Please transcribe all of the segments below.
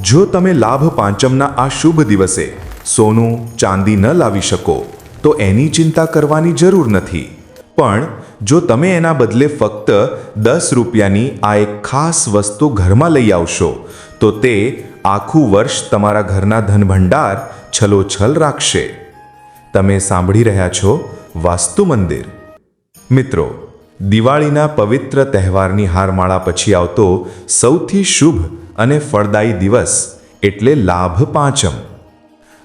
જો તમે લાભ પાંચમના આ શુભ દિવસે સોનું, ચાંદી ન લાવી શકો, તો એની ચિંતા કરવાની જરૂર નથી. પણ જો તમે એના બદલે ફક્ત દસ રૂપિયાની આ એક ખાસ વસ્તુ ઘરમાં લઈ આવશો, તો તે આખું વર્ષ તમારા ઘરના ધનભંડાર છલોછલ રાખશે. તમે સાંભળી રહ્યા છો વાસ્તુ મંદિર. મિત્રો દિવાળીના પવિત્ર તહેવારની હારમાળા પછી આવતો સૌથી શુભ અને ફળદાયી દિવસ એટલે લાભ પાંચમ.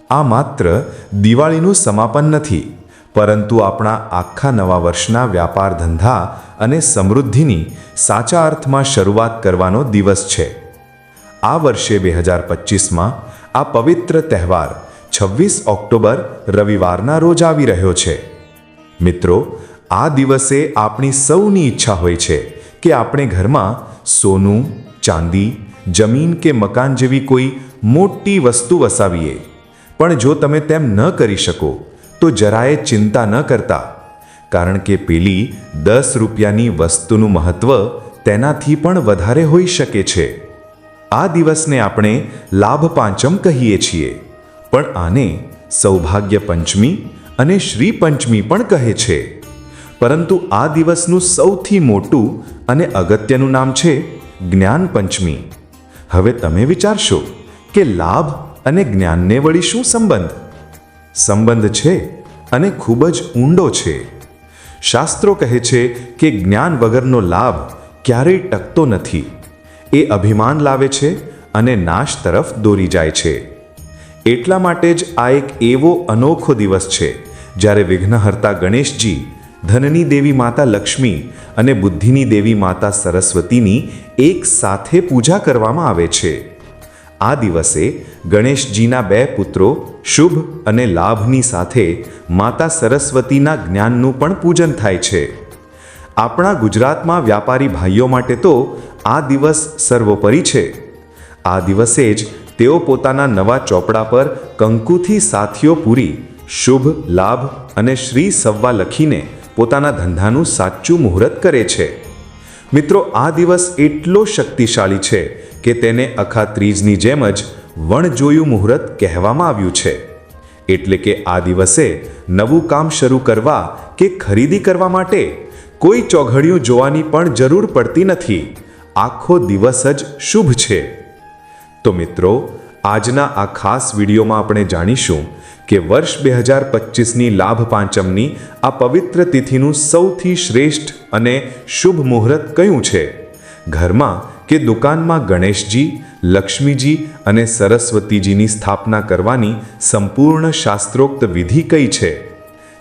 આ માત્ર દિવાળીનું સમાપન નથી, પરંતુ આપણા આખા નવા વર્ષના વ્યાપાર ધંધા અને સમૃદ્ધિની સાચા અર્થમાં શરૂઆત કરવાનો દિવસ છે. આ વર્ષે બે હજાર પચીસમાં આ પવિત્ર તહેવાર છવ્વીસ ઓક્ટોબર રવિવારના રોજ આવી રહ્યો છે. મિત્રો આ દિવસે આપણી સૌની ઈચ્છા હોય છે કે આપણે ઘરમાં સોનું, ચાંદી, જમીન કે મકાન જેવી કોઈ મોટી વસ્તુ વસાવીએ. પણ જો તમે તેમ ન કરી શકો, તો જરાય ચિંતા ન કરતા. કારણ કે પેલી દસ રૂપિયાની વસ્તુનું મહત્વ તેનાથી પણ વધારે હોઈ શકે છે. આ દિવસને આપણે લાભ પાંચમ કહીએ છીએ. પણ આને સૌભાગ્ય પંચમી અને શ્રી પંચમી પણ કહે છે. પરંતુ આ દિવસનું સૌથી મોટું અને અગત્યનું નામ છે જ્ઞાન પંચમી. હવે તમે વિચારશો કે લાભ અને જ્ઞાનને વળી શું સંબંધ? સંબંધ છે અને ખૂબ જ ઊંડો છે. શાસ્ત્રો કહે છે કે જ્ઞાન વગરનો લાભ ક્યારેય ટકતો નથી. એ અભિમાન લાવે છે અને નાશ તરફ દોરી જાય છે. એટલા માટે જ આ એક એવો અનોખો દિવસ છે જ્યારે વિઘ્નહર્તા ગણેશજી ધનની દેવી માતા લક્ષ્મી અને બુદ્ધિની દેવી માતા સરસ્વતીની એક સાથે પૂજા કરવામાં આવે છે. આ દિવસે ગણેશજીના બે પુત્રો શુભ અને લાભની સાથે માતા સરસ્વતીના જ્ઞાનનું પણ પૂજન થાય છે. આપણા ગુજરાતમાં વ્યાપારી ભાઈઓ માટે તો આ દિવસ સર્વોપરી છે. આ દિવસે જ તેઓ પોતાના નવા ચોપડા પર કંકુથી સાથીઓ પૂરી શુભ, લાભ અને શ્રી સવ્વા લખીને પોતાના ધંધાનું સાચું મુહૂર્ત કરે છે. મિત્રો, આ દિવસ એટલો શક્તિશાળી છે કે તેને અખા ત્રીજની જેમ જ વણજોયું મુહૂર્ત કહેવામાં આવ્યું છે. એટલે કે આ દિવસે નવું કામ શરૂ કરવા કે ખરીદી કરવા માટે કોઈ ચોઘડિયું જોવાની પણ જરૂર પડતી નથી. આખો દિવસ જ શુભ છે. તો મિત્રો, આજના આ ખાસ વિડીયોમાં આપણે જાણીશું કે વર્ષ બે હજાર પચીસની લાભ પાંચમની આ પવિત્ર તિથિનું સૌથી શ્રેષ્ઠ અને શુભ મુહૂર્ત કયું છે? ઘરમાં કે દુકાનમાં ગણેશજી, લક્ષ્મીજી અને સરસ્વતીજીની સ્થાપના કરવાની સંપૂર્ણ શાસ્ત્રોક્ત વિધિ કઈ છે?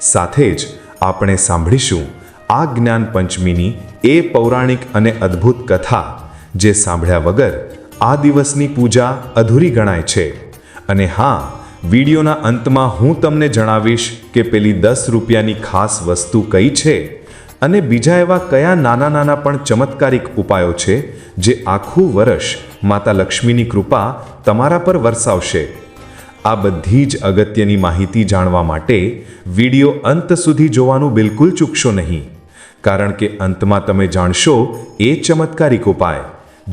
સાથે જ આપણે સાંભળીશું આ જ્ઞાન પંચમીની એ પૌરાણિક અને અદ્ભુત કથા, જે સાંભળ્યા વગર આ દિવસની પૂજા અધૂરી ગણાય છે. અને હા વિડીયોના અંતમાં હું તમને જણાવીશ કે પેલી દસ રૂપિયાની ખાસ વસ્તુ કઈ છે અને બીજા એવા કયા નાના નાના પણ ચમત્કારિક ઉપાયો છે જે આખું વર્ષ માતા લક્ષ્મીની કૃપા તમારા પર વરસાવશે. આ બધી જ અગત્યની માહિતી જાણવા માટે વીડિયો અંત સુધી જોવાનું બિલકુલ ચૂકશો નહીં, કારણ કે અંતમાં તમે જાણશો એ ચમત્કારિક ઉપાય,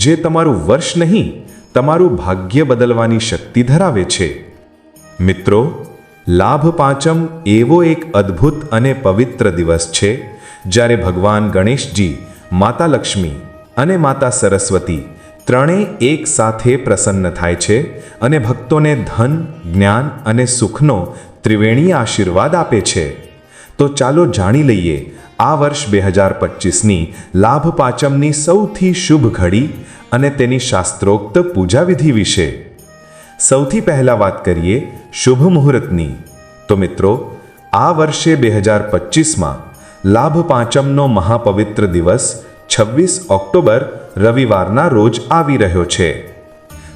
જે તમારું વર્ષ નહીં, તમારું ભાગ્ય બદલવાની શક્તિ ધરાવે છે. મિત્રો લાભ પાંચમ એવો એક અદ્ભુત અને પવિત્ર દિવસ છે, જ્યારે ભગવાન ગણેશજી, માતા લક્ષ્મી અને માતા સરસ્વતી ત્રણેય એક સાથે પ્રસન્ન થાય છે અને ભક્તોને ધન, જ્ઞાન અને સુખનો ત્રિવેણી આશીર્વાદ આપે છે. તો ચાલો જાણી લઈએ, આ વર્ષ બે હજાર પચીસની લાભ પાંચમની સૌથી શુભ ઘડી અને તેની શાસ્ત્રોક્ત પૂજાવિધિ વિશે. સૌથી પહેલા વાત કરીએ શુભ મુહૂર્તની. તો મિત્રો, આ વર્ષે બે હજાર પચીસમાં લાભ પાંચમનો મહાપવિત્ર દિવસ છવ્વીસ ઓક્ટોબર રવિવારના રોજ આવી રહ્યો છે.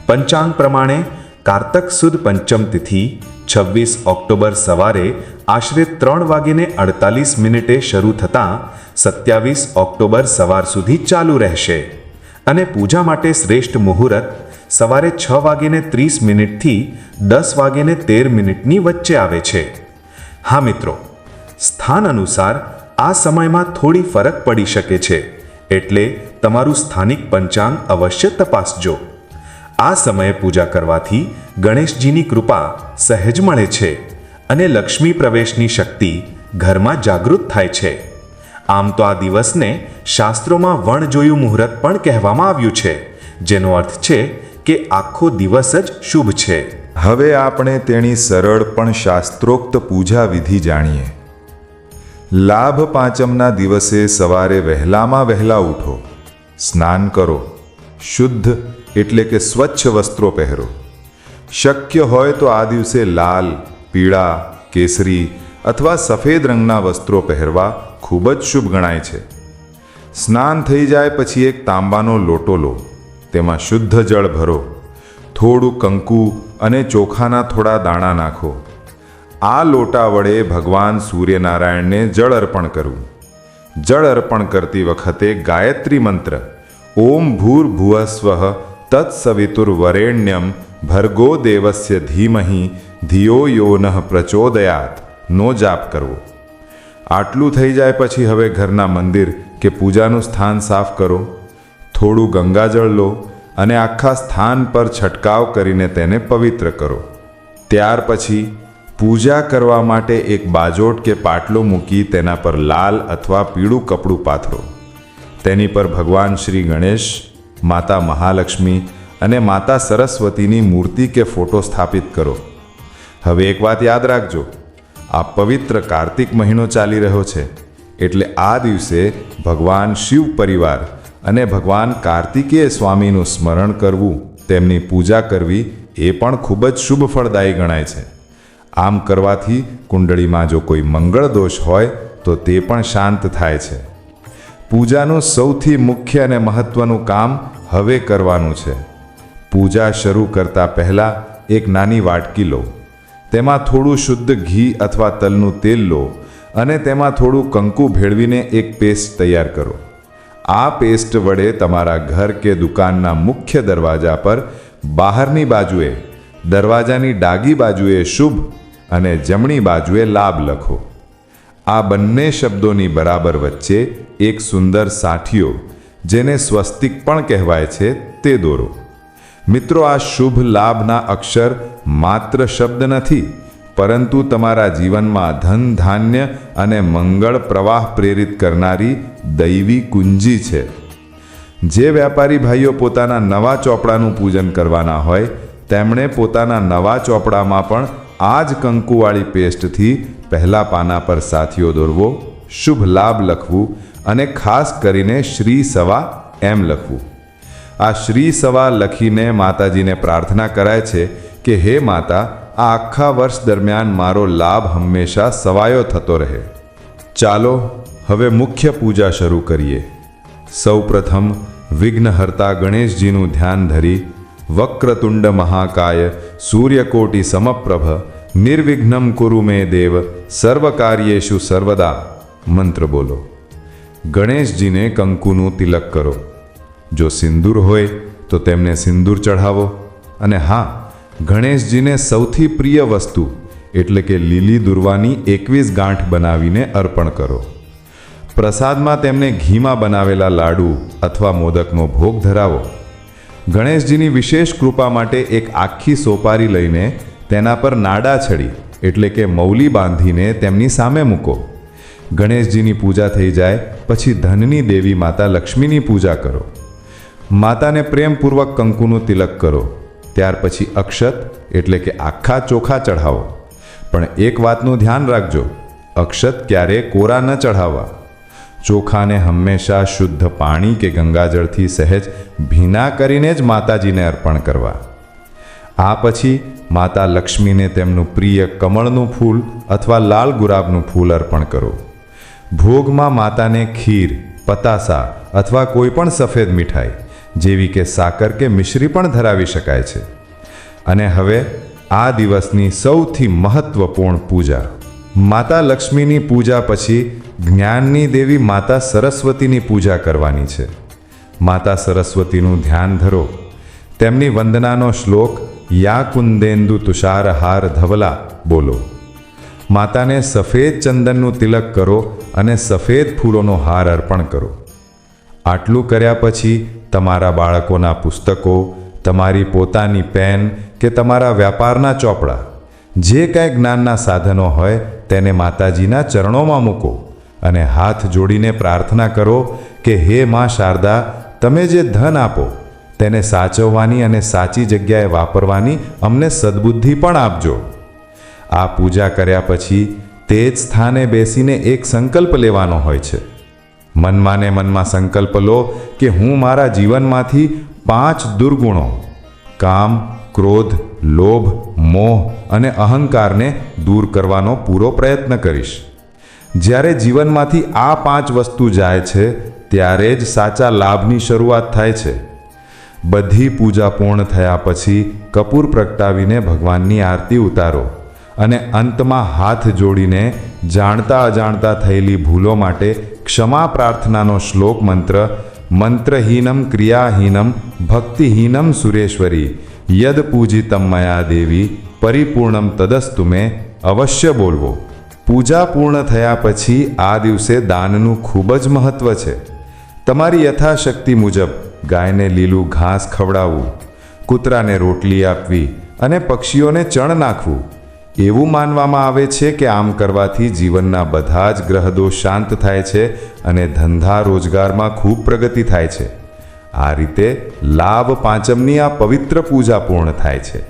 પંચાંગ પ્રમાણે કારતક સુદ પંચમ તિથિ છવ્વીસ ઓક્ટોબર સવારે આશરે ત્રણ વાગીને અડતાલીસ મિનિટે શરૂ થતાં સત્યાવીસ ઓક્ટોબર સવાર સુધી ચાલુ રહેશે. અને પૂજા માટે શ્રેષ્ઠ મુહૂર્ત સવારે છ વાગીને ત્રીસ મિનિટથી દસ વાગીને તેર મિનિટની વચ્ચે આવે છે. હા મિત્રો, સ્થાન અનુસાર આ સમયમાં થોડી ફરક પડી શકે છે, એટલે તમારું સ્થાનિક પંચાંગ અવશ્ય તપાસજો. આ સમયે પૂજા કરવાથી ગણેશજીની કૃપા સહેજ મળે છે અને લક્ષ્મી પ્રવેશની શક્તિ ઘરમાં જાગૃત થાય છે. આમ તો આ દિવસને શાસ્ત્રોમાં વણ જોયું મુહૂર્ત પણ કહેવામાં આવ્યું છે, જેનો અર્થ છે કે આખો દિવસ જ શુભ છે. હવે આપણે તેની સરળ પણ શાસ્ત્રોક્ત પૂજા વિધિ જાણીએ. લાભ પાંચમના દિવસે સવારે વહેલામાં વહેલા ઉઠો. સ્નાન કરો. શુદ્ધ એટલે કે સ્વચ્છ વસ્ત્રો પહેરો. શક્ય હોય તો આ દિવસે લાલ, પીળા, કેસરી અથવા સફેદ રંગના વસ્ત્રો પહેરવા ખૂબ જ શુભ ગણાય છે. સ્નાન થઈ જાય પછી એક તાંબાનો લોટો લો. તેમાં શુદ્ધ જળ ભરો, થોડું કંકુ અને ચોખાના થોડા દાણા નાખો. આ લોટા વડે ભગવાન સૂર્યનારાયણને જળ અર્પણ કરવું જળ અર્પણ કરતી વખતે ગાયત્રી મંત્ર, ઓમ ભૂર્ભુવસ્વ તત્સવિતુર્વરેણ્યમ ભર્ગો દેવસ્ય ધીમહી ધિયો યો નઃ પ્રચોદયાત નો જાપ કરવો. આટલું થઈ જાય પછી હવે ઘરના મંદિર કે પૂજાનું સ્થાન સાફ કરો. થોડું ગંગાજળ લો અને આખા સ્થાન પર છંટકાવ કરીને તેને પવિત્ર કરો. ત્યાર પછી પૂજા કરવા માટે એક બાજોટ કે પાટલો મૂકી તેના પર લાલ અથવા પીળું કપડું પાથરો. તેની પર ભગવાન શ્રી ગણેશ, માતા મહાલક્ષ્મી અને માતા સરસ્વતીની મૂર્તિ કે ફોટો સ્થાપિત કરો. હવે એક વાત યાદ રાખજો, આ પવિત્ર કાર્તિક મહિનો ચાલી રહ્યો છે, એટલે આ દિવસે ભગવાન શિવ પરિવાર અને ભગવાન કાર્તિકેય સ્વામીનું સ્મરણ કરવું, તેમની પૂજા કરવી એ પણ ખૂબ જ શુભ ફળદાયી ગણાય છે. આમ કરવાથી કુંડળીમાં જો કોઈ મંગળ દોષ હોય, તો તે પણ શાંત થાય છે. પૂજાનું સૌથી મુખ્ય અને મહત્વનું કામ હવે કરવાનું છે. પૂજા શરૂ કરતા પહેલાં એક નાની વાટકી લો. તેમાં થોડું શુદ્ધ ઘી અથવા તલનું તેલ લો અને તેમાં થોડું કંકુ ભેળવીને એક પેસ્ટ તૈયાર કરો. આ પેસ્ટ વડે તમારા ઘર કે દુકાનના મુખ્ય દરવાજા પર બહારની બાજુએ, દરવાજાની ડાગી બાજુએ શુભ અને જમણી બાજુએ લાભ લખો. આ બંને શબ્દોની બરાબર વચ્ચે એક સુંદર સાઠીઓ, જેને સ્વસ્તિક પણ કહેવાય છે, તે દોરો. મિત્રો, આ શુભ લાભના અક્ષર માત્ર શબ્દ નથી પરંતુ તમારા જીવનમાં ધન, ધાન્ય અને મંગળ પ્રવાહ પ્રેરિત કરનારી દૈવી કુંજી છે. જે વ્યાપારી ભાઈઓ પોતાના નવા ચોપડાનું પૂજન કરવાના હોય, તેમણે પોતાના નવા ચોપડામાં પણ આ જ કંકુવાળી પેસ્ટથી પહેલા પાના પર સાથીઓ દોરવો, શુભ લાભ લખવું અને ખાસ કરીને શ્રી સવા એમ લખવું. આ શ્રી સવા લખીને માતાજીને પ્રાર્થના કરાય છે કે હે માતા આ આખા વર્ષ દરમિયાન મારો લાભ હંમેશા સવાયો થતો રહે. ચાલો, હવે મુખ્ય પૂજા શરૂ કરીએ. સૌપ્રથમ વિઘ્નહર્તા ગણેશજીનું ધ્યાન ધરી વક્રતુંડ મહાકાય સૂર્યકોટી સમપ્રભ નિર્વિઘ્નમ કુરુ મે દેવ સર્વકાર્યેશુ સર્વદા. મંત્ર બોલો. ગણેશજીને કંકુનું તિલક કરો. જો સિંદૂર હોય તો તેમને સિંદૂર ચઢાવો. અને હા ગણેશજીને સૌથી પ્રિય વસ્તુ, એટલે કે લીલી દુર્વાની એકવીસ ગાંઠ બનાવીને અર્પણ કરો. પ્રસાદમાં તેમને ઘીમાં બનાવેલા લાડુ અથવા મોદકનો ભોગ ધરાવો. ગણેશજીની વિશેષ કૃપા માટે એક આખી સોપારી લઈને તેના પર નાડા છડી, એટલે કે મૌલી બાંધીને તેમની સામે મૂકો. ગણેશજીની પૂજા થઈ જાય, પછી ધનની દેવી માતા લક્ષ્મીની પૂજા કરો. માતાને પ્રેમપૂર્વક કંકુનું તિલક કરો. ત્યાર પછી અક્ષત એટલે કે આખા ચોખા ચઢાવો. પણ એક વાતનું ધ્યાન રાખજો, અક્ષત ક્યારે કોરા ન ચઢાવવા. ચોખાને હંમેશા શુદ્ધ પાણી કે ગંગાજળથી સહેજ ભીના કરીને જ માતાજીને અર્પણ કરવા. આ પછી માતા લક્ષ્મીને તેમનું પ્રિય કમળનું ફૂલ અથવા લાલ ગુલાબનું ફૂલ અર્પણ કરો. ભોગમાં માતાને ખીર, પતાસા અથવા કોઈ પણ સફેદ મીઠાઈ. જેવી કે સાકર કે મિશ્રી પણ ધરાવી શકાય છે. અને હવે આ દિવસની સૌથી મહત્વપૂર્ણ પૂજા. માતા લક્ષ્મીની પૂજા પછી જ્ઞાનની દેવી માતા સરસ્વતીની પૂજા કરવાની છે. માતા સરસ્વતીનું ધ્યાન ધરો. તેમની વંદનાનો શ્લોક, યા કુંદેન્દુ તુષારહાર ધવલા બોલો. માતાને સફેદ ચંદનનું તિલક કરો અને સફેદ ફૂલોનો હાર અર્પણ કરો. આટલું કર્યા પછી તમારા બાળકોના પુસ્તકો, તમારી પોતાની પેન કે તમારા વ્યાપારના ચોપડા. જે કાંઈ જ્ઞાનના સાધનો હોય તેને માતાજીના ચરણોમાં મૂકો અને હાથ જોડીને પ્રાર્થના કરો કે, હે મા શારદા, તમે જે ધન આપો, તેને સાચવવાની અને સાચી જગ્યાએ વાપરવાની અમને સદબુદ્ધિ પણ આપજો. આ પૂજા કર્યા પછી તે જ સ્થાને બેસીને એક સંકલ્પ લેવાનો હોય છે. મનમાં ને મનમાં સંકલ્પ લો કે હું મારા જીવનમાંથી પાંચ દુર્ગુણો, કામ, ક્રોધ, લોભ, મોહ અને અહંકારને દૂર કરવાનો પૂરો પ્રયત્ન કરીશ. જ્યારે જીવનમાંથી આ પાંચ વસ્તુ જાય છે, ત્યારે જ સાચા લાભની શરૂઆત થાય છે. બધી પૂજા પૂર્ણ થયા પછી કપૂર પ્રગટાવીને ભગવાનની આરતી ઉતારો અને અંતમાં હાથ જોડીને જાણતા અજાણતા થયેલી ભૂલો માટે ક્ષમા પ્રાર્થનાનો શ્લોક મંત્ર, મંત્રહીનમ ક્રિયાહીનમ ભક્તિહીનમ સુરેશ્વરી, યદ પૂજિતમ મયા દેવી, પરિપૂર્ણમ તદસ્તુ મેં અવશ્ય બોલવો. પૂજા પૂર્ણ થયા પછી આ દિવસે દાનનું ખૂબ જ મહત્વ છે. તમારી યથાશક્તિ મુજબ ગાયને લીલું ઘાસ ખવડાવવું, કૂતરાને રોટલી આપવી અને પક્ષીઓને ચણ નાખવું એવું માનવામાં આવે છે કે આમ કરવાથી જીવનના બધા જ ગ્રહદોષ શાંત થાય છે અને ધંધા રોજગારમાં ખૂબ પ્રગતિ થાય છે. આ રીતે લાભ પાંચમની આ પવિત્ર પૂજા પૂર્ણ થાય છે.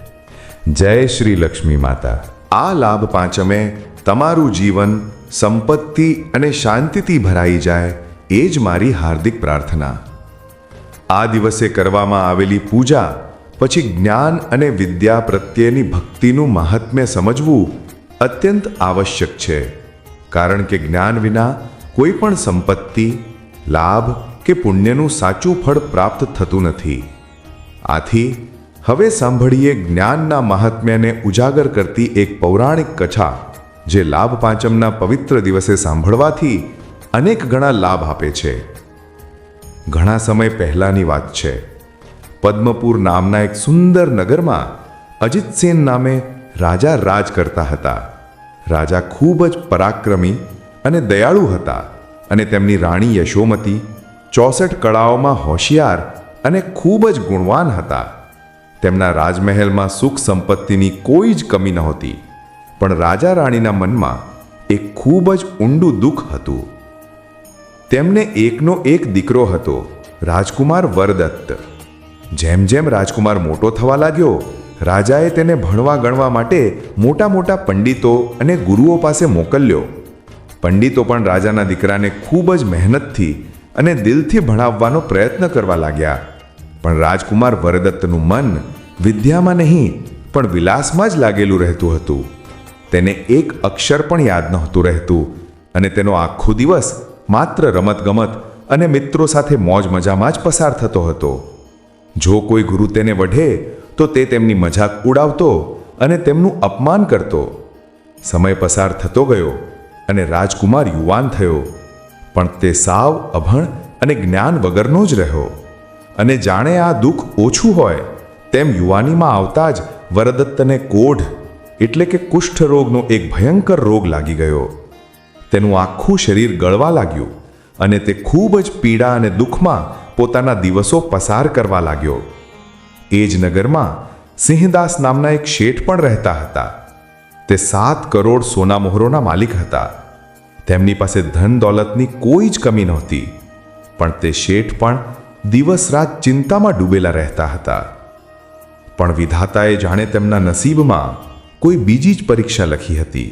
જય શ્રી લક્ષ્મી માતા. આ લાભ પાંચમે તમારું જીવન સંપત્તિ અને શાંતિથી ભરાઈ જાય એ જ મારી હાર્દિક પ્રાર્થના. આ દિવસે કરવામાં આવેલી પૂજા પછી જ્ઞાન અને વિદ્યા પ્રત્યેની ભક્તિનું મહાત્મ્ય સમજવું અત્યંત આવશ્યક છે. કારણ કે જ્ઞાન વિના કોઈ પણ સંપત્તિ, લાભ કે પુણ્યનું સાચું ફળ પ્રાપ્ત થતું નથી. આથી, હવે સાંભળીએ જ્ઞાનના મહાત્મ્યને ઉજાગર કરતી એક પૌરાણિક કથા, જે લાભ પાંચમના પવિત્ર દિવસે સાંભળવાથી અનેક ગણા લાભ આપે છે. ઘણા સમય પહેલાંની વાત છે. પદ્મપુર નામના એક સુંદર નગરમાં અજિતસેન નામે રાજા રાજ કરતા હતા. રાજા ખૂબ જ પરાક્રમી અને દયાળુ હતા અને તેમની રાણી યશોમતી ચોસઠ કળાઓમાં હોશિયાર અને ખૂબ જ ગુણવાન હતા. તેમના રાજમહેલમાં સુખ સંપત્તિની કોઈ જ કમી નહોતી, પણ રાજા રાણીના મનમાં એક ખૂબ જ ઊંડું દુઃખ હતું. તેમને એકનો એક દીકરો હતો, રાજકુમાર વરદત્ત. જેમ જેમ રાજકુમાર મોટો થવા લાગ્યો, રાજાએ તેને ભણવા ગણવા માટે મોટા મોટા પંડિતો અને ગુરુઓ પાસે મોકલ્યો. પંડિતો પણ રાજાના દીકરાને ખૂબ જ મહેનતથી અને દિલથી ભણાવવાનો પ્રયત્ન કરવા લાગ્યા. પણ રાજકુમાર વરદત્તનું મન વિદ્યામાં નહીં, પણ વિલાસમાં જ લાગેલું રહેતું હતું. તેને એક અક્ષર પણ યાદ નહોતું રહેતું અને તેનો આખો દિવસ માત્ર રમતગમત અને મિત્રો સાથે મોજ મજામાં જ પસાર થતો હતો. જો કોઈ ગુરુ તેને વઢે, તો તે તેમની મજાક ઉડાવતો અને તેમનું અપમાન કરતો. સમય પસાર થતો ગયો અને રાજકુમાર યુવાન થયો. પણ તે સાવ અભણ અને જ્ઞાન વગરનો જ રહ્યો. અને જાણે આ દુઃખ ઓછું હોય, તેમ યુવાનીમાં આવતા જ વરદત્તને કોઢ, એટલે કે કુષ્ઠ રોગનો એક ભયંકર રોગ લાગી ગયો. તેનું આખું શરીર ગળવા લાગ્યું અને તે ખૂબ જ પીડા અને દુઃખમાં પોતાના દિવસો પસાર કરવા લાગ્યો. એ જ નગરમાં સિંહદાસ નામના એક શેઠ પણ રહેતા હતા. તે સાત કરોડ સોના મોહરોના માલિક હતા. તેમની પાસે ધન દોલતની કોઈ જ કમી નહોતી, પણ તે શેઠ પણ દિવસ રાત ચિંતામાં ડૂબેલા રહેતા હતા. પણ વિધાતાએ જાણે તેમના નસીબમાં કોઈ બીજી જ પરીક્ષા લખી હતી.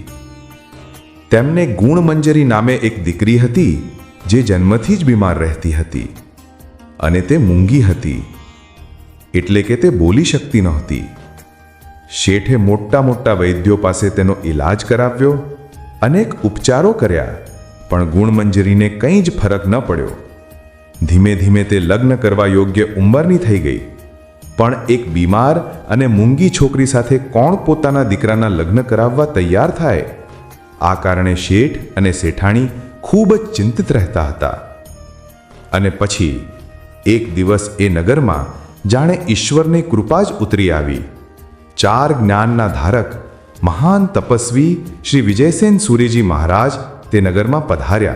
તેમને ગુણમંજરી નામે એક દીકરી હતી, જે જન્મથી જ બીમાર રહેતી હતી. અને તે મૂંગી હતી. એટલે કે તે બોલી શકતી નહોતી. શેઠે મોટા મોટા વૈદ્યો પાસે તેનો ઈલાજ કરાવ્યો અનેક ઉપચારો કર્યા, પણ ગુણમંજરીને કંઈ જ ફરક ન પડ્યો. ધીમે ધીમે તે લગ્ન કરવા યોગ્ય ઉંમરની થઈ ગઈ. પણ એક બીમાર અને મૂંગી છોકરી સાથે કોણ પોતાના દીકરાના લગ્ન કરાવવા તૈયાર થાય? આ કારણે શેઠ અને શેઠાણી ખૂબ જ ચિંતિત રહેતા હતા. અને પછી એક દિવસ એ નગરમાં જાણે ઈશ્વરની કૃપા જ ઉતરી આવી. ચાર જ્ઞાનના ધારક, મહાન તપસ્વી શ્રી વિજયસેન સુરીજી મહારાજ તે નગરમાં પધાર્યા.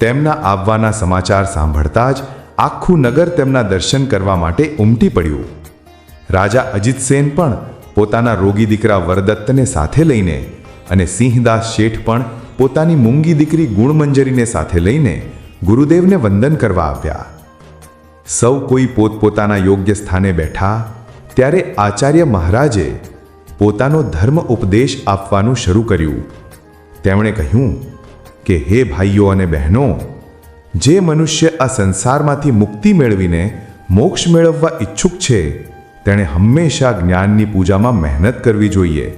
તેમના આવવાના સમાચાર સાંભળતા જ આખું નગર તેમના દર્શન કરવા માટે ઉમટી પડ્યું. રાજા અજીતસેન પણ પોતાના રોગી દીકરા વરદત્તને સાથે લઈને અને સિંહદાસ શેઠ પણ પોતાની મૂંગી દીકરી ગુણમંજરીને સાથે લઈને ગુરુદેવને વંદન કરવા આવ્યા. સૌ કોઈ પોતપોતાના યોગ્ય સ્થાને બેઠા, ત્યારે આચાર્ય મહારાજે પોતાનો ધર્મ ઉપદેશ આપવાનું શરૂ કર્યું. તેમણે કહ્યું કે, હે ભાઈઓ અને બહેનો, જે મનુષ્ય આ સંસારમાંથી મુક્તિ મેળવીને મોક્ષ મેળવવા ઈચ્છુક છે, તેણે હંમેશા જ્ઞાનની પૂજામાં મહેનત કરવી જોઈએ,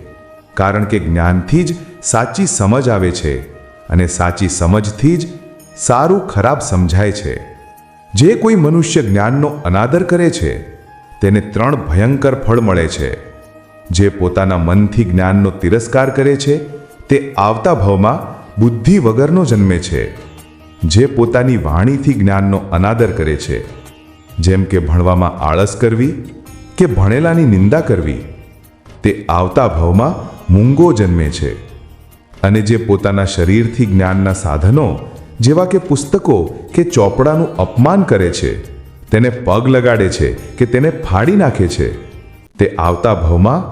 કારણ કે જ્ઞાનથી જ સાચી સમજ આવે છે અને સાચી સમજથી જ સારું ખરાબ સમજાય છે. જે કોઈ મનુષ્ય જ્ઞાનનો અનાદર કરે છે, તેને ત્રણ ભયંકર ફળ મળે છે. જે પોતાના મનથી જ્ઞાનનો તિરસ્કાર કરે છે, તે આવતા ભાવમાં બુદ્ધિ વગરનો જન્મે છે. જે પોતાની વાણીથી જ્ઞાનનો અનાદર કરે છે, જેમ કે ભણવામાં આળસ કરવી કે ભણેલાની નિંદા કરવી, તે આવતા ભાવમાં મૂંગો જન્મે છે. અને જે પોતાના શરીરથી જ્ઞાનના સાધનો જેવા કે પુસ્તકો કે ચોપડાનું અપમાન કરે છે, તેને પગ લગાડે છે કે તેને ફાડી નાખે છે. તે આવતા ભવમાં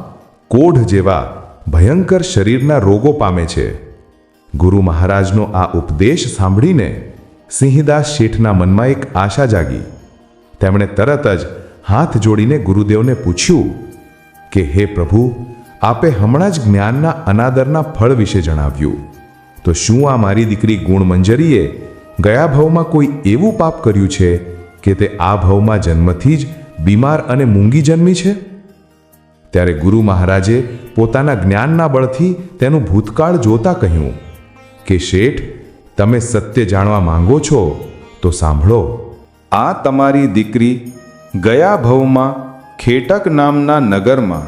કોઢ જેવા ભયંકર શરીરના રોગો પામે છે. ગુરુ મહારાજનો આ ઉપદેશ સાંભળીને સિંહદાસ શેઠના મનમાં એક આશા જાગી. તેમણે તરત જ હાથ જોડીને ગુરુદેવને પૂછ્યું કે, હે પ્રભુ, આપે હમણાં જ જ્ઞાનના અનાદરના ફળ વિશે જણાવ્યું. તો શું આ મારી દીકરી ગુણમંજરીએ ગયા ભાવમાં કોઈ એવું પાપ કર્યું છે કે તે આ ભાવમાં જન્મથી જ બીમાર અને મૂંગી જન્મી છે? ત્યારે ગુરુ મહારાજે પોતાના જ્ઞાનના બળથી તેનું ભૂતકાળ જોતા કહ્યું, કે શેઠ, તમે સત્ય જાણવા માંગો છો, તો સાંભળો. આ તમારી દીકરી ગયા ભવમાં ખેટક નામના નગરમાં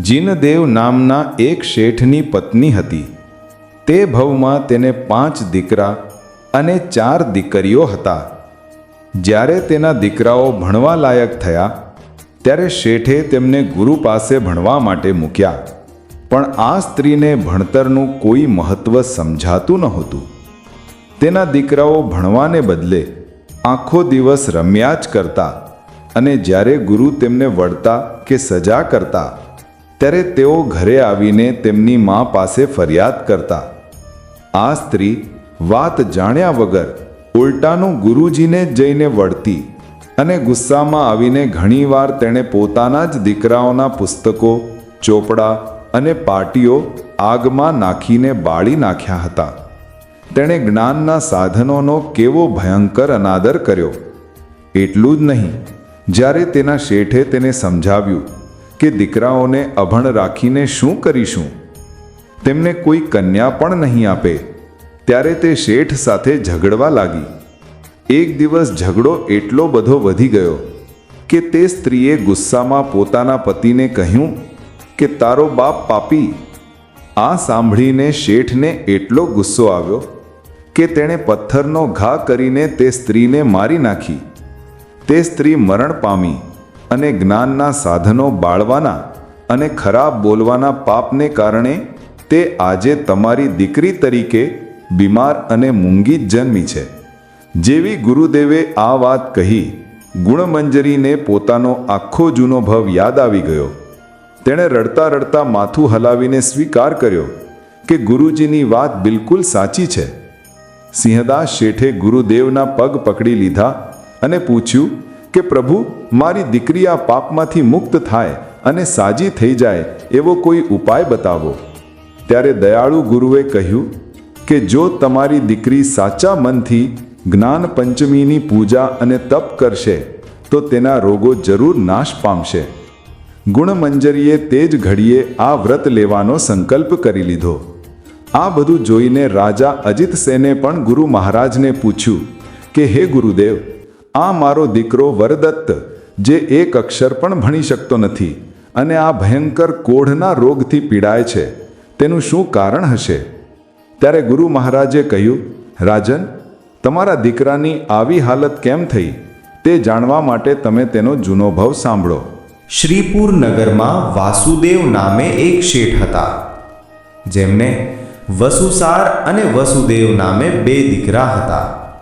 જીનદેવ નામના એક શેઠની પત્ની હતી. તે ભવમાં તેને પાંચ દીકરા અને ચાર દીકરીઓ હતા. જ્યારે તેના દીકરાઓ ભણવા લાયક થયા, ત્યારે શેઠે તેમને ગુરુ પાસે ભણવા માટે મૂક્યા. પણ આ સ્ત્રીને ભણતરનું કોઈ મહત્વ સમજાતું નહોતું. તેના દીકરાઓ ભણવાને બદલે આખો દિવસ રમ્યા જ કરતા અને જ્યારે ગુરુ તેમને વળતા કે સજા કરતા, ત્યારે તેઓ ઘરે આવીને તેમની મા પાસે ફરિયાદ કરતા. આ સ્ત્રી વાત જાણ્યા વગર ઉલટાનું ગુરુજીને જઈને વળતી અને ગુસ્સામાં આવીને ઘણીવાર તેણે પોતાના જ દીકરાઓના પુસ્તકો, ચોપડા અને પાટીઓ આગમાં નાખીને બાળી નાખ્યા હતા. તેણે જ્ઞાનના સાધનોનો કેવો ભયંકર અનાદર કર્યો? એટલું જ નહીં, જ્યારે તેના શેઠે તેને સમજાવ્યું કે દીકરાઓને અભણ રાખીને શું કરીશું? તેમને કોઈ કન્યા પણ નહીં આપે. ત્યારે તે શેઠ સાથે ઝઘડવા લાગી. એક દિવસ ઝઘડો એટલો બધો વધી ગયો કે તે સ્ત્રીએ ગુસ્સામાં પોતાના પતિને કહ્યું કે, તારો બાપ પાપી. આ સાંભળીને શેઠને એટલો ગુસ્સો આવ્યો કે તેણે પથ્થરનો ઘા કરીને તે સ્ત્રીને મારી નાખી. તે સ્ત્રી મરણ પામી અને જ્ઞાનના સાધનો બાળવાના અને ખરાબ બોલવાના પાપને કારણે તે આજે તમારી દીકરી તરીકે બીમાર અને મૂંગી જન્મી છે. જેવી ગુરુદેવે આ વાત કહી, ગુણમંજરીને પોતાનો આખો જૂનો ભવ યાદ આવી ગયો. તેણે રડતા રડતા માથું હલાવીને સ્વીકાર કર્યો કે ગુરુજીની વાત બિલકુલ સાચી છે. સિંહદાસ શેઠે ગુરુદેવના પગ પકડી લીધા અને પૂછ્યું કે, પ્રભુ, મારી દીકરી આ પાપમાંથી મુક્ત થાય અને સાજી થઈ જાય એવો કોઈ ઉપાય બતાવો. ત્યારે દયાળુ ગુરુએ કહ્યું કે જો તમારી દીકરી સાચા મનથી જ્ઞાન પંચમીની પૂજા અને તપ કરશે, તો તેના રોગો જરૂર નાશ પામશે. ગુણમંજરીએ તે જ ઘડીએ આ વ્રત લેવાનો સંકલ્પ કરી લીધો. આ બધું જોઈને રાજા અજિતસેને પણ ગુરુ મહારાજને પૂછ્યું કે, હે ગુરુદેવ, આ મારો દીકરો વરદત્ત, જે એક અક્ષર પણ ભણી શકતો નથી અને આ ભયંકર કોઢના રોગથી પીડાય છે તેનું શું કારણ હશે? ત્યારે ગુરુ મહારાજે કહ્યું રાજન તમારા દીકરાની આવી હાલત કેમ થઈ? તે જાણવા માટે તમે તેનો જૂનો ભાવ સાંભળો. શ્રીપુર નગરમાં વાસુદેવ નામે એક શેઠ હતા. જેમને વસુસાર અને વસુદેવ નામે બે દીકરા હતા.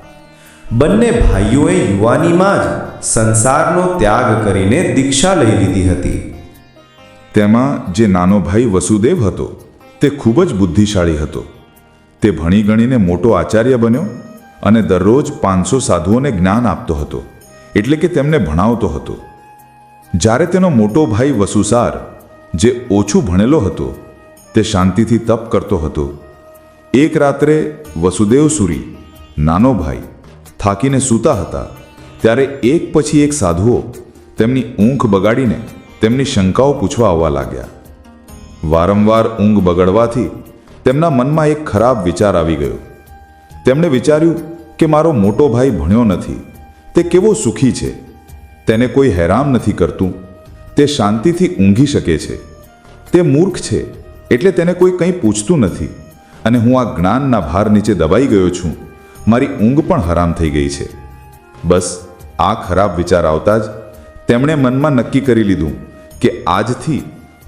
બંને ભાઈઓએ યુવાનીમાં જ સંસારનો ત્યાગ કરીને દીક્ષા લઈ લીધી હતી. તેમાં જે નાનો ભાઈ વસુદેવ હતો તે ખૂબ જ બુદ્ધિશાળી હતો. તે ભણી ગણીને મોટો આચાર્ય બન્યો અને દરરોજ પાંચસો સાધુઓને જ્ઞાન આપતો હતો, એટલે કે તેમને ભણાવતો હતો. જ્યારે તેનો મોટો ભાઈ વસુસાર, જે ઓછું ભણેલો હતો, તે શાંતિથી તપ કરતો હતો. એક રાત્રે વસુદેવ સુરી, નાનો ભાઈ, થાકીને સૂતા હતા, ત્યારે એક પછી એક સાધુઓ તેમની ઊંઘ બગાડીને તેમની શંકાઓ પૂછવા આવવા લાગ્યા. વારંવાર ઊંઘ બગડવાથી તેમના મનમાં એક ખરાબ વિચાર આવી ગયો. તેમણે વિચાર્યું કે મારો મોટો ભાઈ ભણ્યો નથી, તે કેવો સુખી છે. તેને કોઈ હેરાન નથી કરતું, તે શાંતિથી ઊંઘી શકે છે. તે મૂર્ખ છે, એટલે તેને કોઈ કંઈ પૂછતું નથી. અને હું આ જ્ઞાનના ભાર નીચે દબાઈ ગયો છું, મારી ઊંઘ પણ હરામ થઈ ગઈ છે. બસ, આ ખરાબ વિચાર આવતા જ તેમણે મનમાં નક્કી કરી લીધું કે આજથી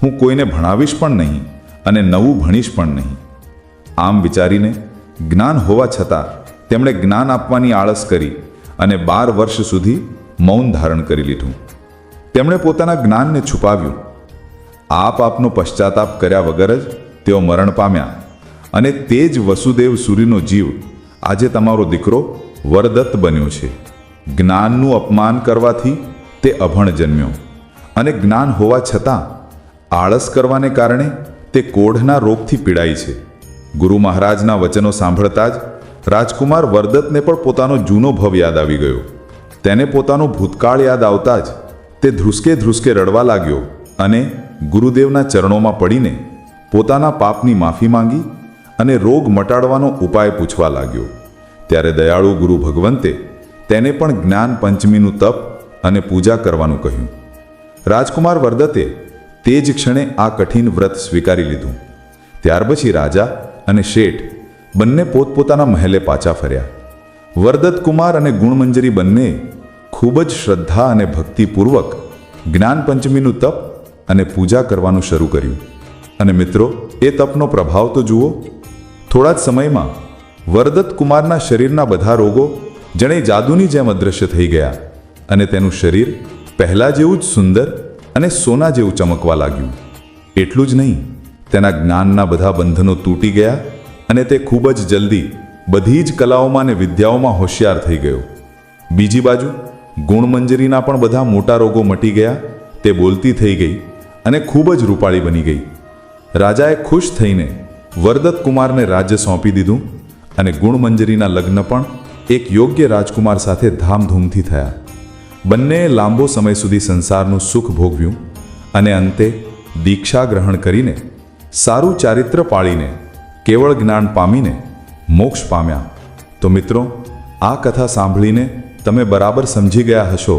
હું કોઈને ભણાવીશ પણ નહીં અને નવું ભણીશ પણ નહીં. આમ વિચારીને જ્ઞાન હોવા છતાં તેમણે જ્ઞાન આપવાની આળસ કરી અને બાર વર્ષ સુધી મૌન ધારણ કરી લીધું. તેમણે પોતાના જ્ઞાનને છુપાવ્યું. આપ આપનો પશ્ચાતાપ કર્યા વગર જ તેઓ મરણ પામ્યા અને તે જ વસુદેવ સુરીનો જીવ આજે તમારો દીકરો વરદત્ત બન્યો છે. જ્ઞાનનું અપમાન કરવાથી તે અભણ જન્મ્યો અને જ્ઞાન હોવા છતાં આળસ કરવાને કારણે તે કોઢના રોગથી પીડાય છે. ગુરુ મહારાજના વચનો સાંભળતા જ રાજકુમાર વરદત્તને પણ પોતાનો જૂનો ભવ યાદ આવી ગયો. તેને પોતાનો ભૂતકાળ યાદ આવતા જ તે ધ્રુસકે ધ્રુસકે રડવા લાગ્યો અને ગુરુદેવના ચરણોમાં પડીને પોતાના પાપની માફી માંગી અને રોગ મટાડવાનો ઉપાય પૂછવા લાગ્યો. ત્યારે દયાળુ ગુરુ ભગવંતે તેને પણ જ્ઞાન પંચમીનું તપ અને પૂજા કરવાનું કહ્યું. રાજકુમાર વરદત્તે તે જ ક્ષણે આ કઠિન વ્રત સ્વીકારી લીધું. ત્યાર પછી રાજા અને શેઠ બંને પોતપોતાના મહેલે પાછા ફર્યા. વરદત્ત કુમાર અને ગુણમંજરી બંને ખૂબ જ શ્રદ્ધા અને ભક્તિપૂર્વક જ્ઞાન પંચમીનું તપ અને પૂજા કરવાનું શરૂ કર્યું. અને મિત્રો, એ તપનો પ્રભાવ તો જુઓ, થોડા જ સમયમાં વરદત્ત કુમારના શરીરના બધા રોગો જણે જાદુની જેમ અદૃશ્ય થઈ ગયા અને તેનું શરીર પહેલા જેવું જ સુંદર અને સોના જેવું ચમકવા લાગ્યું. એટલું જ નહીં, તેના જ્ઞાનના બધા બંધનો તૂટી ગયા અને તે ખૂબ જ જલ્દી બધી જ કલાઓમાં અને વિદ્યાઓમાં હોશિયાર થઈ ગયો. બીજી બાજુ, ગુણમંજરીના પણ બધા મોટા રોગો મટી ગયા, તે બોલતી થઈ ગઈ અને ખૂબ જ રૂપાળી બની ગઈ. રાજાએ ખુશ થઈને વરદત કુમારને રાજ્ય સોંપી દીધું અને ગુણમંજરીના લગ્ન પણ એક યોગ્ય રાજકુમાર સાથે ધામધૂમથી થયા. બંનેએ લાંબો સમય સુધી સંસારનું સુખ ભોગવ્યું અને અંતે દીક્ષા ગ્રહણ કરીને સારું ચારિત્ર પાળીને કેવળ જ્ઞાન પામીને મોક્ષ પામ્યા. તો મિત્રો, આ કથા સાંભળીને તમે બરાબર સમજી ગયા હશો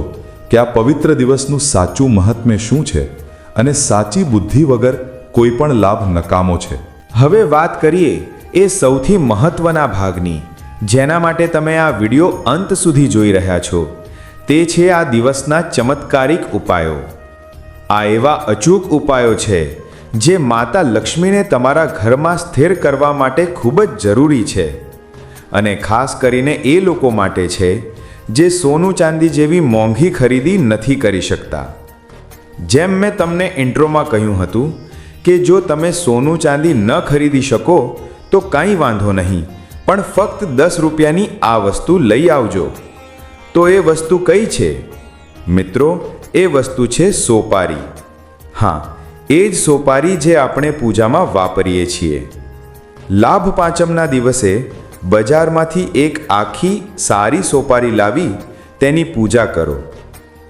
કે આ પવિત્ર દિવસનું સાચું મહત્મ્ય શું છે અને સાચી બુદ્ધિ વગર કોઈ પણ લાભ નકામો છે. હવે વાત કરીએ એ સૌથી મહત્વના ભાગની, જેના માટે તમે આ વિડિયો અંત સુધી જોઈ રહ્યા છો. તે છે આ દિવસના ચમત્કારિક ઉપાયો. આ એવા અચૂક ઉપાયો છે, જે માતા લક્ષ્મીને તમારા ઘરમાં સ્થિર કરવા માટે ખૂબ જ જરૂરી છે. અને ખાસ કરીને એ લોકો માટે છે, જે સોનું ચાંદી જેવી મોંઘી ખરીદી નથી કરી શકતા. જેમ મેં તમને ઇન્ટ્રોમાં કહ્યું હતું કે જો તમે સોનું ચાંદી ન ખરીદી શકો, તો કાંઈ વાંધો નહીં, પણ ફક્ત દસ રૂપિયાની આ વસ્તુ લઈ આવજો. તો એ વસ્તુ કઈ છે? મિત્રો, એ વસ્તુ છે સોપારી. હા, એ જ સોપારી જે આપણે પૂજામાં વાપરીએ છીએ. લાભ પાંચમના દિવસે બજારમાંથી એક આખી સારી સોપારી લાવી તેની પૂજા કરો.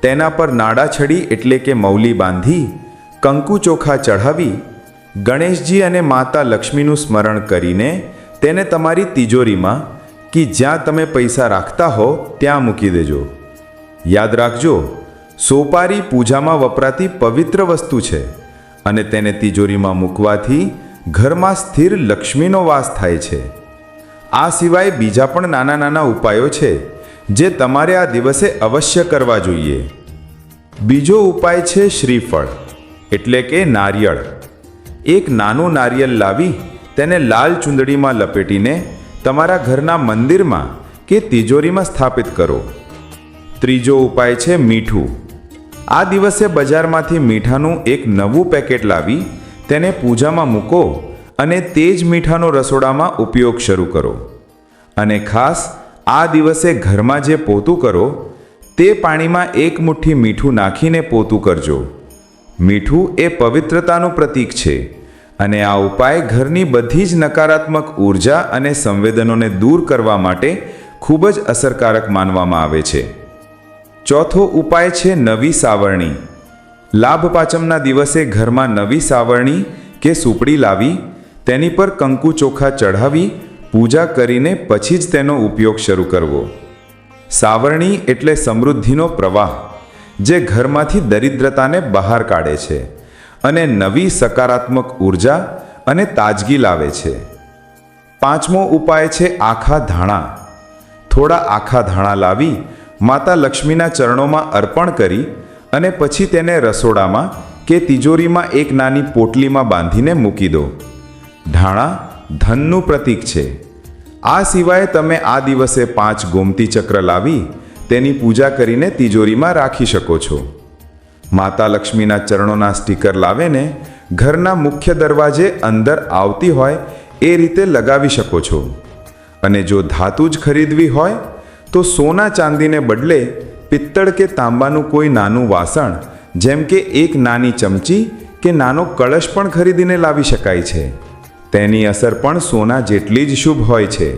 તેના પર નાડા છડી એટલે કે મૌલી બાંધી, કંકુ ચોખા ચઢાવી, ગણેશજી અને માતા લક્ષ્મીનું સ્મરણ કરીને તેને તમારી તિજોરીમાં કે જ્યાં તમે પૈસા રાખતા હો, ત્યાં મૂકી દેજો. યાદ રાખજો, સોપારી પૂજામાં વપરાતી પવિત્ર વસ્તુ છે અને તેને તિજોરીમાં મૂકવાથી ઘરમાં સ્થિર લક્ષ્મીનો વાસ થાય છે. આ સિવાય બીજા પણ નાના નાના ઉપાયો છે જે તમારે આ દિવસે અવશ્ય કરવા જોઈએ. બીજો ઉપાય છે શ્રીફળ, એટલે કે નારિયેળ. એક નાનું નારિયેળ લાવી તેને લાલ ચૂંદડીમાં લપેટીને તમારા ઘરના મંદિરમાં કે તિજોરીમાં સ્થાપિત કરો. ત્રીજો ઉપાય છે મીઠું. આ દિવસે બજારમાંથી મીઠાનું એક નવું પેકેટ લાવી તેને પૂજામાં મૂકો અને તે જ મીઠાનો રસોડામાં ઉપયોગ શરૂ કરો. અને ખાસ આ દિવસે ઘરમાં જે પોતું કરો, તે પાણીમાં એક મુઠ્ઠી મીઠું નાખીને પોતું કરજો. મીઠું એ પવિત્રતાનું પ્રતીક છે. અને આ ઉપાય ઘરની બધી જ નકારાત્મક ઊર્જા અને સંવેદનોને દૂર કરવા માટે ખૂબ જ અસરકારક માનવામાં આવે છે. ચોથો ઉપાય છે નવી સાવરણી. લાભ પાંચમના દિવસે ઘરમાં નવી સાવરણી કે સુપડી લાવી, તેની પર કંકુ ચોખા ચઢાવી, પૂજા કરીને પછી જ તેનો ઉપયોગ શરૂ કરવો. સાવરણી એટલે સમૃદ્ધિનો પ્રવાહ, જે ઘરમાંથી દરિદ્રતાને બહાર કાઢે છે. અને નવી સકારાત્મક ઊર્જા અને તાજગી લાવે છે. પાંચમો ઉપાય છે આખા ધાણા. થોડા આખા ધાણા લાવી માતા લક્ષ્મીના ચરણોમાં અર્પણ કરી અને પછી તેને રસોડામાં કે તિજોરીમાં એક નાની પોટલીમાં બાંધીને મૂકી દો. ધાણા ધનનું પ્રતીક છે. આ સિવાય તમે આ દિવસે પાંચ ગોમતી ચક્ર લાવી તેની પૂજા કરીને તિજોરીમાં રાખી શકો છો. માતા લક્ષ્મીના ચરણોના સ્ટીકર લાવીને ઘરના મુખ્ય દરવાજે અંદર આવતી હોય એ રીતે લગાવી શકો છો. અને જો ધાતુ જ ખરીદવી હોય, તો સોના ચાંદીને બદલે પિત્તળ કે તાંબાનું કોઈ નાનું વાસણ, જેમ કે એક નાની ચમચી કે નાનો કળશ પણ ખરીદીને લાવી શકાય છે. તેની અસર પણ સોના જેટલી જ શુભ હોય છે.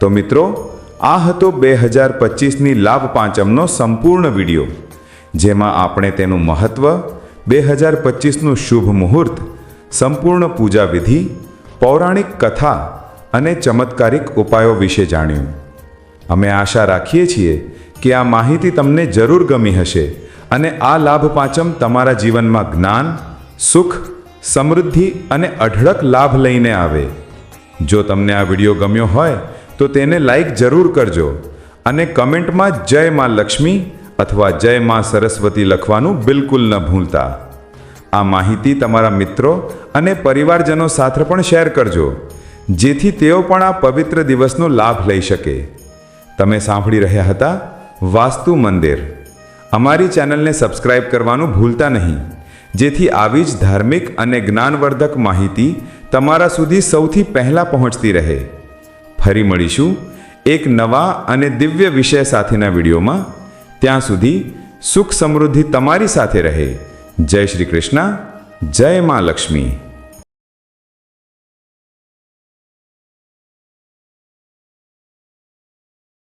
તો મિત્રો, આ હતો બે હજાર પચીસની લાભ પાંચમનો સંપૂર્ણ વીડિયો. જેમાં આપણે તેનું મહત્ત્વ બે હજાર પચીસનું શુભ મુહૂર્ત, સંપૂર્ણ પૂજા વિધિ, પૌરાણિક કથા અને ચમત્કારિક ઉપાયો વિશે જાણ્યું. અમે આશા રાખીએ છીએ કે આ માહિતી તમને જરૂર ગમી હશે અને આ લાભ પાંચમ તમારા જીવનમાં જ્ઞાન, સુખ, સમૃદ્ધિ અને અઢળક લાભ લઈને આવે. જો તમને આ વીડિયો ગમ્યો હોય, તો તેને લાઈક જરૂર કરજો અને કમેન્ટમાં જય માં લક્ષ્મી અથવા જય માં સરસ્વતી લખવાનું બિલકુલ ન ભૂલતા. આ માહિતી તમારા મિત્રો અને પરિવારજનો સાથે પણ શેર કરજો, જેથી તેઓ પણ આ પવિત્ર દિવસનો લાભ લઈ શકે. તમે સાંભળી રહ્યા હતા વાસ્તુ મંદિર. અમારી ચેનલને સબસ્ક્રાઇબ કરવાનું ભૂલતા નહીં, જેથી આવી જ ધાર્મિક અને જ્ઞાનવર્ધક માહિતી તમારા સુધી સૌથી પહેલાં પહોંચતી રહે. ફરી મળીશું એક નવા અને દિવ્ય વિષય સાથેના વિડીયોમાં. ત્યાં સુધી સુખ સમૃદ્ધિ તમારી સાથે રહે. જય શ્રી કૃષ્ણ જય મા લક્ષ્મી.